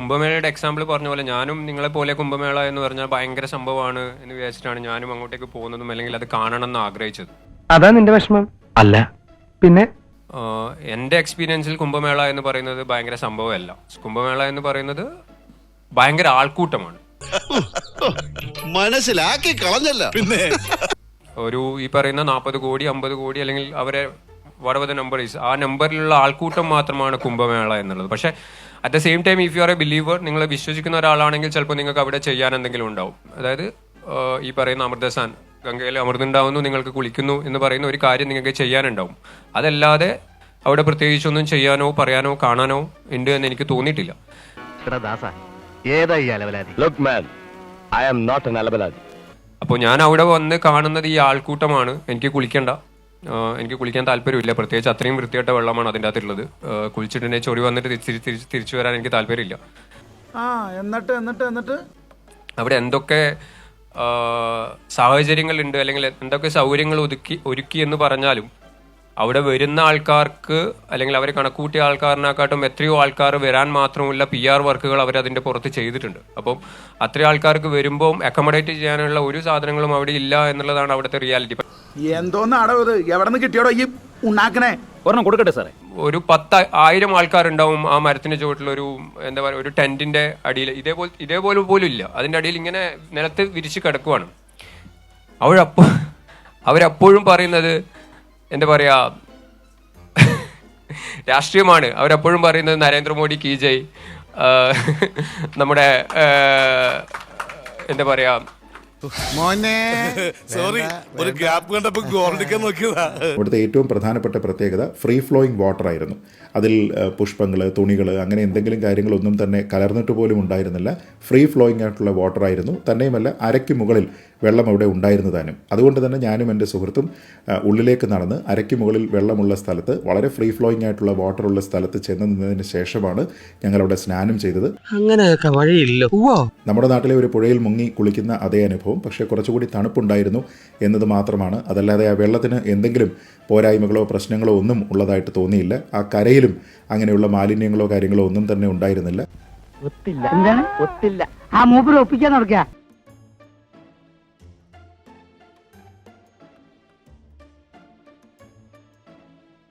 കുംഭമേളയുടെ example പറഞ്ഞ പോലെ ഞാനും നിങ്ങളെ പോലെ കുംഭമേള എന്ന് പറഞ്ഞാൽ ഭയങ്കര സംഭവമാണ് എന്ന് വിചാരിച്ചിട്ടാണ് ഞാനും അങ്ങോട്ടേക്ക് പോകുന്നതും അല്ലെങ്കിൽ അത് കാണണം എന്ന് ആഗ്രഹിച്ചത്. അതാ നിന്റെ വിഷമം? അല്ല. പിന്നെ? എന്റെ എന്റെ എക്സ്പീരിയൻസിൽ കുംഭമേള എന്ന് പറയുന്നത് ഭയങ്കര സംഭവമല്ല. കുംഭമേള എന്ന് പറയുന്നത് ഭയങ്കര ആൾക്കൂട്ടമാണ്. മനസ്സിലാക്കി കളഞ്ഞല്ല. പിന്നെ ഒരു ഈ പറയുന്ന നാൽപ്പത് കോടി അമ്പത് കോടി അല്ലെങ്കിൽ അവരെ വടവത നമ്പർ ഈസ് ആ നമ്പറിലുള്ള ആൾക്കൂട്ടം മാത്രമാണ് കുംഭമേള എന്നുള്ളത്. പക്ഷേ at the same time if you are a believer നിങ്ങൾ വിശ്വസിക്കുന്ന ഒരാളാണെങ്കിൽ ചിലപ്പോൾ നിങ്ങൾക്ക് അവിടെ ചെയ്യാൻ എന്തെങ്കിലും ഉണ്ടാവും. അതായത് ഈ പറയുന്ന അമൃതസാൻ ഗംഗയിൽ അമൃതുണ്ടാവുന്നു നിങ്ങൾക്ക് കുളിക്കുന്നു എന്ന് പറയുന്ന ഒരു കാര്യം നിങ്ങൾക്ക് ചെയ്യാനുണ്ടാവും. അതല്ലാതെ അവിടെ പ്രത്യേകിച്ചൊന്നും ചെയ്യാനോ പറയാനോ കാണാനോ ഉണ്ട് എന്ന് എനിക്ക് തോന്നിയിട്ടില്ല. അപ്പോൾ ഞാൻ അവിടെ വന്ന് കാണുന്നത് ഈ ആൾക്കൂട്ടമാണ്. എനിക്ക് കുളിക്കണ്ട. എനിക്ക് കുളിക്കാൻ താല്പര്യമില്ല. പ്രത്യേകിച്ച് അത്രയും വൃത്തിയായിട്ട വെള്ളമാണ് അതിന്റെ അകത്തുള്ളത്. കുളിച്ചിട്ട് ചൊറി വന്നിട്ട് തിരിച്ച് തിരിച്ച് തിരിച്ചു വരാൻ എനിക്ക് താല്പര്യമില്ല. ആ എന്നിട്ട് എന്നിട്ട് എന്നിട്ട്? അവിടെ എന്തൊക്കെ സാഹചര്യങ്ങൾ ഉണ്ട് അല്ലെങ്കിൽ എന്തൊക്കെ സൗകര്യങ്ങൾ ഒതുക്കി ഒരുക്കി എന്ന് പറഞ്ഞാലും അവിടെ വരുന്ന ആൾക്കാർക്ക് അല്ലെങ്കിൽ അവരെ കണക്കൂട്ടിയ ആൾക്കാരിനെക്കാട്ടും എത്രയോ ആൾക്കാർ വരാൻ മാത്രമുള്ള പി ആർ വർക്കുകൾ അവർ അതിന്റെ പുറത്ത് ചെയ്തിട്ടുണ്ട്. അപ്പം അത്രയും ആൾക്കാർക്ക് വരുമ്പോൾ അക്കോമഡേറ്റ് ചെയ്യാനുള്ള ഒരു സാധനങ്ങളും അവിടെ ഇല്ല എന്നുള്ളതാണ് അവിടുത്തെ റിയാലിറ്റി എന്തോന്ന് അടവ് ഇത്? എവിടെ നിന്ന് കിട്ടിയോടോ ഈ ഉണ്ടാക്കണേ ഒരെണ്ണം കൊടുക്കട്ടെ സാറേ. ഒരു പത്ത് ആയിരം ആൾക്കാരുണ്ടാവും ആ മരത്തിന്റെ ചുവട്ടിൽ ഒരു എന്താ പറയുക ഒരു ടെന്റിന്റെ അടിയിൽ ഇതേപോലെ ഇതേപോലെ പോലും ഇല്ല. അതിന്റെ അടിയിൽ ഇങ്ങനെ നിലത്ത് വിരിച്ച് കിടക്കുവാണ്. അവരപ്പോ അവരപ്പോഴും പറയുന്നത് എന്താ പറയാ രാഷ്ട്രീയമാണ്. അവരപ്പോഴും പറയുന്നത് നരേന്ദ്രമോദി കി ജയ് നമ്മുടെ എന്താ പറയാ മോനെ. സോറി ഒരു ഗ്യാപ്പ് കണ്ടപ്പോൾ ഗോൾഡിക്കാൻ നോക്കിയതാ. ഇവിടുത്തെ ഏറ്റവും പ്രധാനപ്പെട്ട പ്രത്യേകത ഫ്രീ ഫ്ലോയിങ് വാട്ടർ ആയിരുന്നു. അതിൽ പുഷ്പങ്ങൾ തുണികൾ അങ്ങനെ എന്തെങ്കിലും കാര്യങ്ങളൊന്നും തന്നെ കലർന്നിട്ട് പോലും ഉണ്ടായിരുന്നില്ല. ഫ്രീ ഫ്ലോയിങ് ആയിട്ടുള്ള വാട്ടർ ആയിരുന്നു. തന്നെയുമല്ല അരയ്ക്ക് മുകളിൽ വെള്ളം അവിടെ ഉണ്ടായിരുന്നതാനും അതുകൊണ്ട് തന്നെ ഞാനും എന്റെ സുഹൃത്തും ഉള്ളിലേക്ക് നടന്ന് അരയ്ക്ക് മുകളിൽ വെള്ളമുള്ള സ്ഥലത്ത് വളരെ ഫ്രീ ഫ്ലോയിങ് ആയിട്ടുള്ള വാട്ടർ ഉള്ള സ്ഥലത്ത് ചെന്ന് നിന്നതിന് ശേഷമാണ് ഞങ്ങൾ അവിടെ സ്നാനം ചെയ്തത്. അങ്ങനെയൊക്കെ വഴിയില്ല. നമ്മുടെ നാട്ടിലെ ഒരു പുഴയിൽ മുങ്ങി കുളിക്കുന്ന അതേ അനുഭവം. പക്ഷേ കുറച്ചുകൂടി തണുപ്പുണ്ടായിരുന്നു എന്നത് മാത്രമാണ്. അതല്ലാതെ ആ വെള്ളത്തിന് എന്തെങ്കിലും പോരായ്മകളോ പ്രശ്നങ്ങളോ ഒന്നും ഉള്ളതായിട്ട് തോന്നിയില്ല. ആ കരയിലും അങ്ങനെയുള്ള മാലിന്യങ്ങളോ കാര്യങ്ങളോ ഒന്നും തന്നെ ഉണ്ടായിരുന്നില്ല. ഒത്തില്ല. ഒത്തില്ല. ആ മൂപ്പർ ഒപ്പിക്കാൻ നടക്കുക.